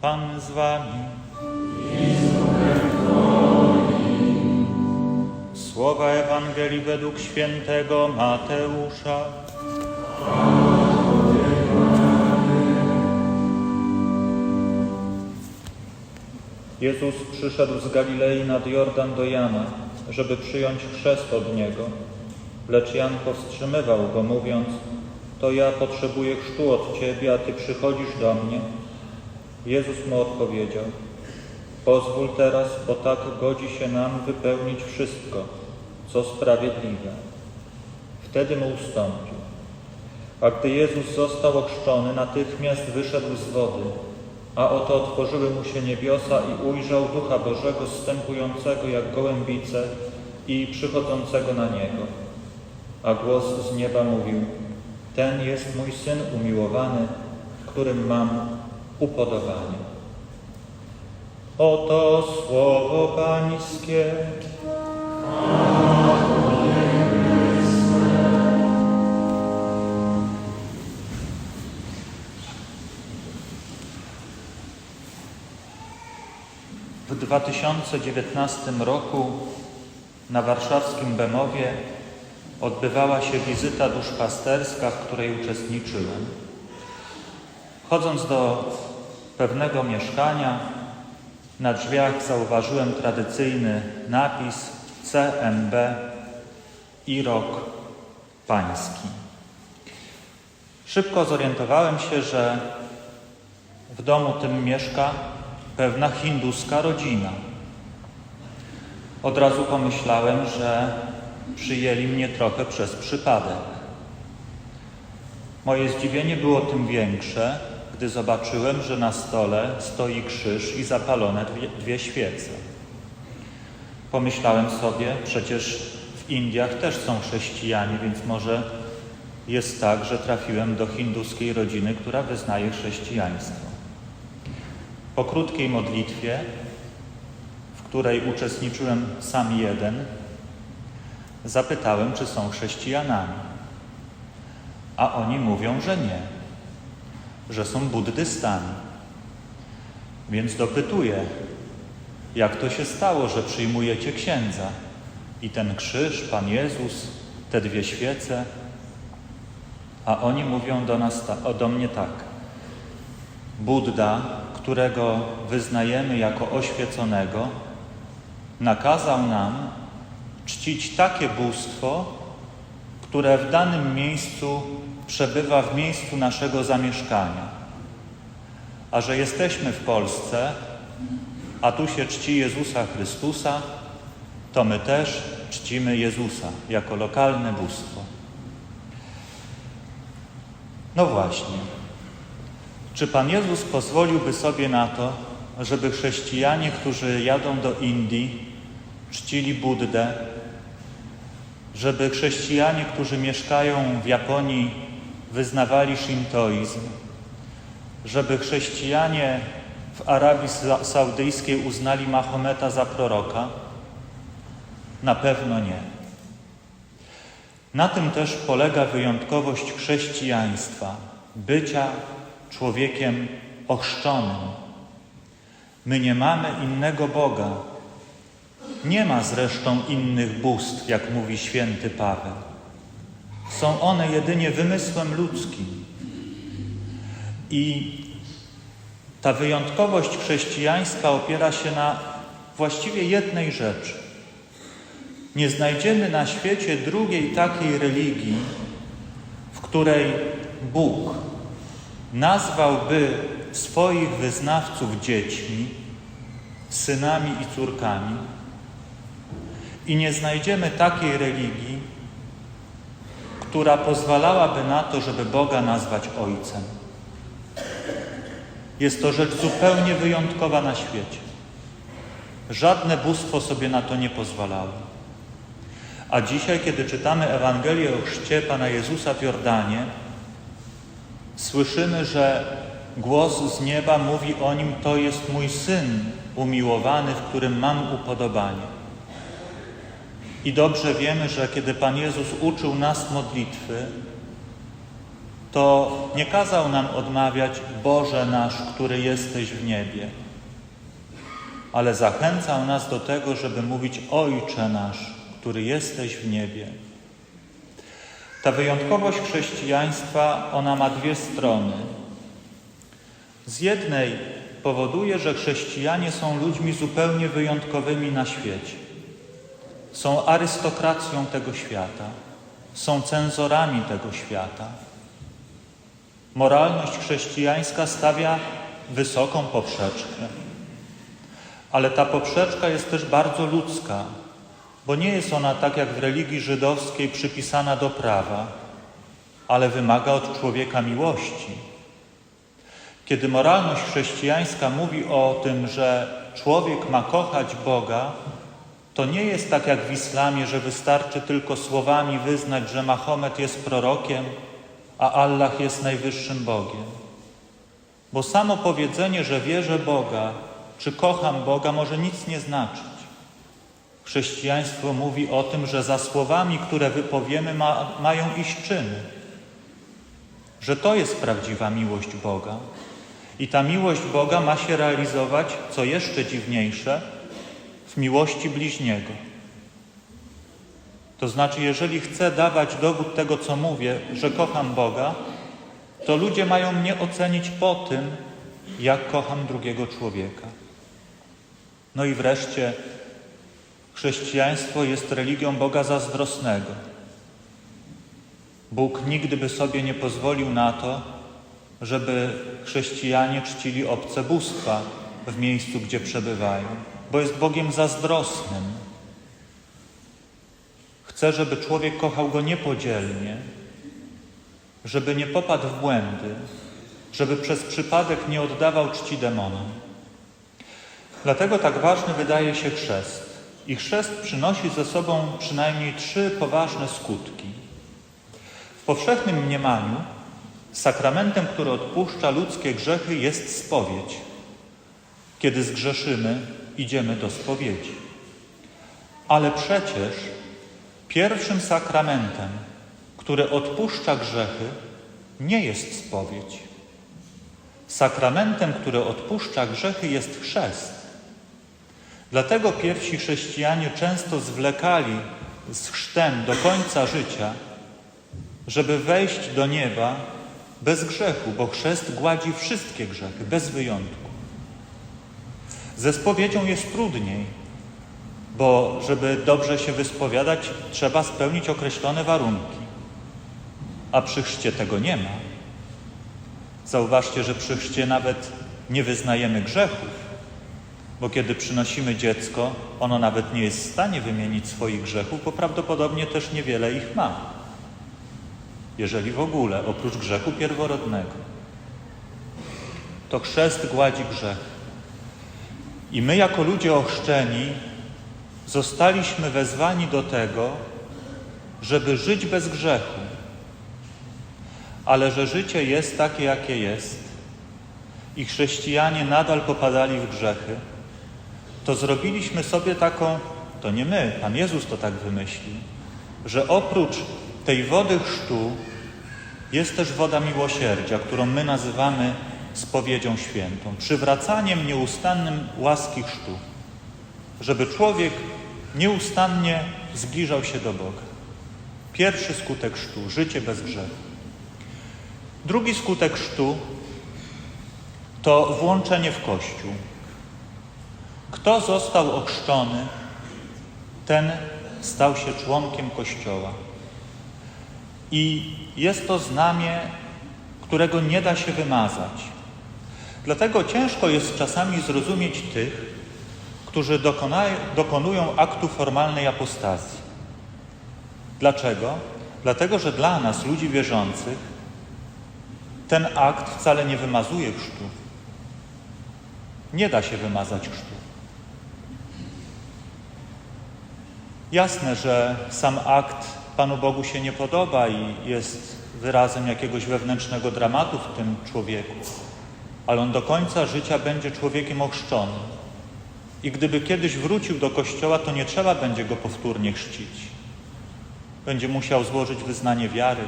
Pan z wami. Słowa Ewangelii według świętego Mateusza. Jezus przyszedł z Galilei nad Jordan do Jana, żeby przyjąć chrzest od Niego. Lecz Jan powstrzymywał go, mówiąc, to ja potrzebuję chrztu od Ciebie, a Ty przychodzisz do mnie. Jezus mu odpowiedział, pozwól teraz, bo tak godzi się nam wypełnić wszystko, co sprawiedliwe. Wtedy mu ustąpił. A gdy Jezus został ochrzczony, natychmiast wyszedł z wody, a oto otworzyły mu się niebiosa i ujrzał Ducha Bożego zstępującego jak gołębice i przychodzącego na niego. A głos z nieba mówił, ten jest mój Syn umiłowany, którym mam upodobanie. Oto słowo Pańskie. W 2019 roku na warszawskim Bemowie odbywała się wizyta duszpasterska, w której uczestniczyłem. Chodząc do pewnego mieszkania, na drzwiach zauważyłem tradycyjny napis CMB i rok pański. Szybko zorientowałem się, że w domu tym mieszka pewna hinduska rodzina. Od razu pomyślałem, że przyjęli mnie trochę przez przypadek. Moje zdziwienie było tym większe, gdy zobaczyłem, że na stole stoi krzyż i zapalone dwie, dwie świece. Pomyślałem sobie, przecież w Indiach też są chrześcijanie, więc może jest tak, że trafiłem do hinduskiej rodziny, która wyznaje chrześcijaństwo. Po krótkiej modlitwie, w której uczestniczyłem sam jeden, zapytałem, czy są chrześcijanami. A oni mówią, że nie, że są buddystami. Więc dopytuję, jak to się stało, że przyjmujecie księdza i ten krzyż, Pan Jezus, te dwie świece, a oni mówią do, nas, do mnie tak. Buddha, którego wyznajemy jako oświeconego, nakazał nam czcić takie bóstwo, które w danym miejscu przebywa w miejscu naszego zamieszkania. A że jesteśmy w Polsce, a tu się czci Jezusa Chrystusa, to my też czcimy Jezusa jako lokalne bóstwo. No właśnie. Czy Pan Jezus pozwoliłby sobie na to, żeby chrześcijanie, którzy jadą do Indii, czcili Buddę, żeby chrześcijanie, którzy mieszkają w Japonii, wyznawali szintoizm, żeby chrześcijanie w Arabii Saudyjskiej uznali Mahometa za proroka? Na pewno nie. Na tym też polega wyjątkowość chrześcijaństwa, bycia człowiekiem ochrzczonym. My nie mamy innego Boga. Nie ma zresztą innych bóstw, jak mówi święty Paweł. Są one jedynie wymysłem ludzkim. I ta wyjątkowość chrześcijańska opiera się na właściwie jednej rzeczy. Nie znajdziemy na świecie drugiej takiej religii, w której Bóg nazwałby swoich wyznawców dziećmi, synami i córkami, i nie znajdziemy takiej religii, która pozwalałaby na to, żeby Boga nazwać Ojcem. Jest to rzecz zupełnie wyjątkowa na świecie. Żadne bóstwo sobie na to nie pozwalało. A dzisiaj, kiedy czytamy Ewangelię o chrzcie Pana Jezusa w Jordanie, słyszymy, że głos z nieba mówi o nim: To jest mój syn umiłowany, w którym mam upodobanie. I dobrze wiemy, że kiedy Pan Jezus uczył nas modlitwy, to nie kazał nam odmawiać Boże nasz, który jesteś w niebie, ale zachęcał nas do tego, żeby mówić Ojcze nasz, który jesteś w niebie. Ta wyjątkowość chrześcijaństwa, ona ma dwie strony. Z jednej powoduje, że chrześcijanie są ludźmi zupełnie wyjątkowymi na świecie. Są arystokracją tego świata, są cenzorami tego świata. Moralność chrześcijańska stawia wysoką poprzeczkę, ale ta poprzeczka jest też bardzo ludzka, bo nie jest ona tak jak w religii żydowskiej przypisana do prawa, ale wymaga od człowieka miłości. Kiedy moralność chrześcijańska mówi o tym, że człowiek ma kochać Boga, to nie jest tak jak w islamie, że wystarczy tylko słowami wyznać, że Mahomet jest prorokiem, a Allah jest najwyższym Bogiem. Bo samo powiedzenie, że wierzę Boga, czy kocham Boga, może nic nie znaczyć. Chrześcijaństwo mówi o tym, że za słowami, które wypowiemy, ma, mają iść czyny. Że to jest prawdziwa miłość Boga. I ta miłość Boga ma się realizować, co jeszcze dziwniejsze, miłości bliźniego. To znaczy, jeżeli chcę dawać dowód tego, co mówię, że kocham Boga, to ludzie mają mnie ocenić po tym, jak kocham drugiego człowieka. No i wreszcie chrześcijaństwo jest religią Boga zazdrosnego. Bóg nigdy by sobie nie pozwolił na to, żeby chrześcijanie czcili obce bóstwa w miejscu, gdzie przebywają, bo jest Bogiem zazdrosnym. Chce, żeby człowiek kochał go niepodzielnie, żeby nie popadł w błędy, żeby przez przypadek nie oddawał czci demonom. Dlatego tak ważny wydaje się chrzest. I chrzest przynosi ze sobą przynajmniej trzy poważne skutki. W powszechnym mniemaniu sakramentem, który odpuszcza ludzkie grzechy, jest spowiedź. Kiedy zgrzeszymy, idziemy do spowiedzi. Ale przecież pierwszym sakramentem, który odpuszcza grzechy, nie jest spowiedź. Sakramentem, który odpuszcza grzechy, jest chrzest. Dlatego pierwsi chrześcijanie często zwlekali z chrztem do końca życia, żeby wejść do nieba bez grzechu, bo chrzest gładzi wszystkie grzechy, bez wyjątku. Ze spowiedzią jest trudniej, bo żeby dobrze się wyspowiadać, trzeba spełnić określone warunki, a przy chrzcie tego nie ma. Zauważcie, że przy chrzcie nawet nie wyznajemy grzechów, bo kiedy przynosimy dziecko, ono nawet nie jest w stanie wymienić swoich grzechów, bo prawdopodobnie też niewiele ich ma. Jeżeli w ogóle, oprócz grzechu pierworodnego. To chrzest gładzi grzech. I my, jako ludzie ochrzczeni, zostaliśmy wezwani do tego, żeby żyć bez grzechu. Ale że życie jest takie, jakie jest, i chrześcijanie nadal popadali w grzechy, to zrobiliśmy sobie taką, to nie my, Pan Jezus to tak wymyślił, że oprócz tej wody chrztu jest też woda miłosierdzia, którą my nazywamy spowiedzią świętą, przywracaniem nieustannym łaski chrztu, żeby człowiek nieustannie zbliżał się do Boga. Pierwszy skutek chrztu życie bez grzechu. Drugi skutek chrztu to włączenie w Kościół. Kto został ochrzczony, ten stał się członkiem Kościoła. I jest to znamię, którego nie da się wymazać. Dlatego ciężko jest czasami zrozumieć tych, którzy dokonują aktu formalnej apostazji. Dlaczego? Dlatego, że dla nas, ludzi wierzących, ten akt wcale nie wymazuje chrztu. Nie da się wymazać chrztu. Jasne, że sam akt Panu Bogu się nie podoba i jest wyrazem jakiegoś wewnętrznego dramatu w tym człowieku, ale on do końca życia będzie człowiekiem ochrzczonym. I gdyby kiedyś wrócił do kościoła, to nie trzeba będzie go powtórnie chrzcić. Będzie musiał złożyć wyznanie wiary,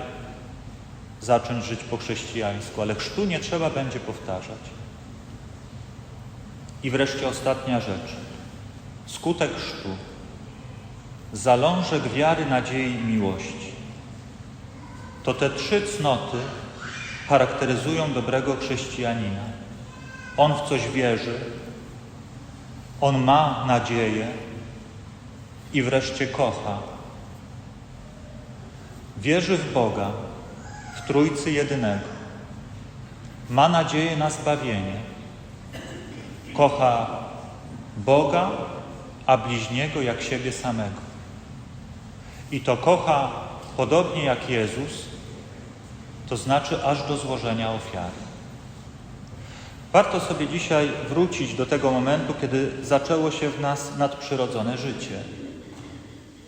zacząć żyć po chrześcijańsku, ale chrztu nie trzeba będzie powtarzać. I wreszcie ostatnia rzecz. Skutek chrztu. Zalążek wiary, nadziei i miłości. To te trzy cnoty charakteryzują dobrego chrześcijanina. On w coś wierzy, on ma nadzieję i wreszcie kocha. Wierzy w Boga, w Trójcy Jedynego. Ma nadzieję na zbawienie. Kocha Boga, a bliźniego jak siebie samego. I to kocha podobnie jak Jezus, to znaczy aż do złożenia ofiary. Warto sobie dzisiaj wrócić do tego momentu, kiedy zaczęło się w nas nadprzyrodzone życie.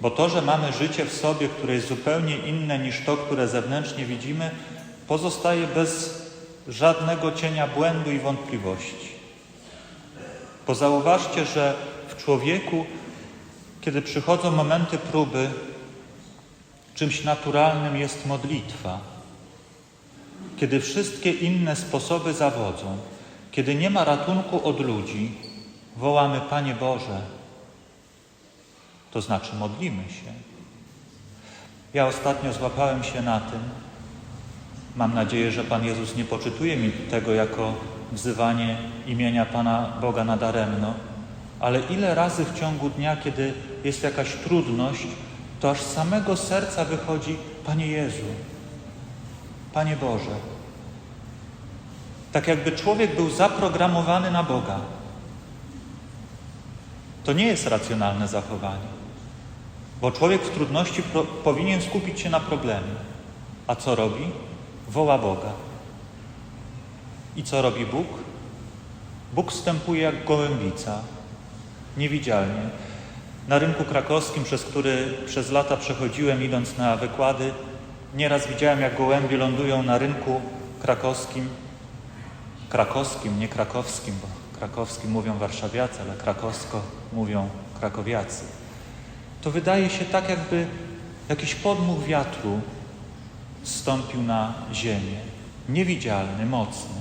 Bo to, że mamy życie w sobie, które jest zupełnie inne niż to, które zewnętrznie widzimy, pozostaje bez żadnego cienia błędu i wątpliwości. Bo zauważcie, że w człowieku, kiedy przychodzą momenty próby, czymś naturalnym jest modlitwa. Kiedy wszystkie inne sposoby zawodzą, kiedy nie ma ratunku od ludzi, wołamy Panie Boże, to znaczy modlimy się. Ja ostatnio złapałem się na tym, mam nadzieję, że Pan Jezus nie poczytuje mi tego jako wzywanie imienia Pana Boga nadaremno, ale ile razy w ciągu dnia, kiedy jest jakaś trudność, to aż z samego serca wychodzi Panie Jezu, Panie Boże. Tak jakby człowiek był zaprogramowany na Boga. To nie jest racjonalne zachowanie, bo człowiek w trudności powinien skupić się na problemie. A co robi? Woła Boga. I co robi Bóg? Bóg wstępuje jak gołębica, niewidzialnie. Na rynku krakowskim, przez który przez lata przechodziłem, idąc na wykłady, nieraz widziałem, jak gołębie lądują na rynku krakowskim. Krakowskim, nie krakowskim, bo krakowskim mówią warszawiacy, ale krakowsko mówią krakowiacy. To wydaje się tak, jakby jakiś podmuch wiatru zstąpił na ziemię. Niewidzialny, mocny.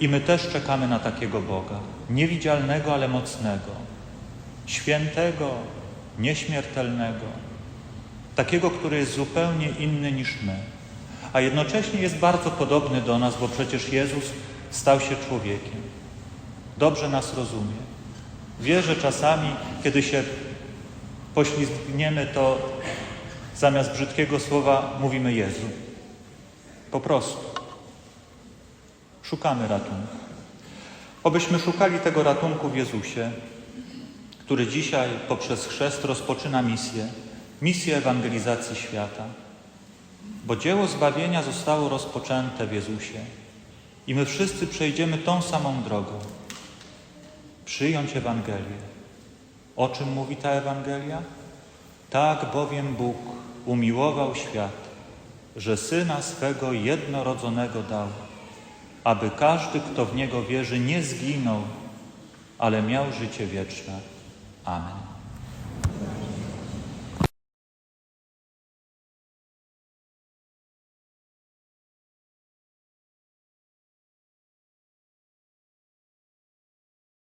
I my też czekamy na takiego Boga. Niewidzialnego, ale mocnego. Świętego, nieśmiertelnego. Takiego, który jest zupełnie inny niż my. A jednocześnie jest bardzo podobny do nas, bo przecież Jezus stał się człowiekiem. Dobrze nas rozumie. Wie, że czasami, kiedy się poślizgniemy, to zamiast brzydkiego słowa mówimy Jezu. Po prostu. Szukamy ratunku. Obyśmy szukali tego ratunku w Jezusie, który dzisiaj poprzez chrzest rozpoczyna misję, misję ewangelizacji świata. Bo dzieło zbawienia zostało rozpoczęte w Jezusie i my wszyscy przejdziemy tą samą drogą. Przyjąć Ewangelię. O czym mówi ta Ewangelia? Tak bowiem Bóg umiłował świat, że Syna swego jednorodzonego dał, aby każdy, kto w Niego wierzy, nie zginął, ale miał życie wieczne. Amen.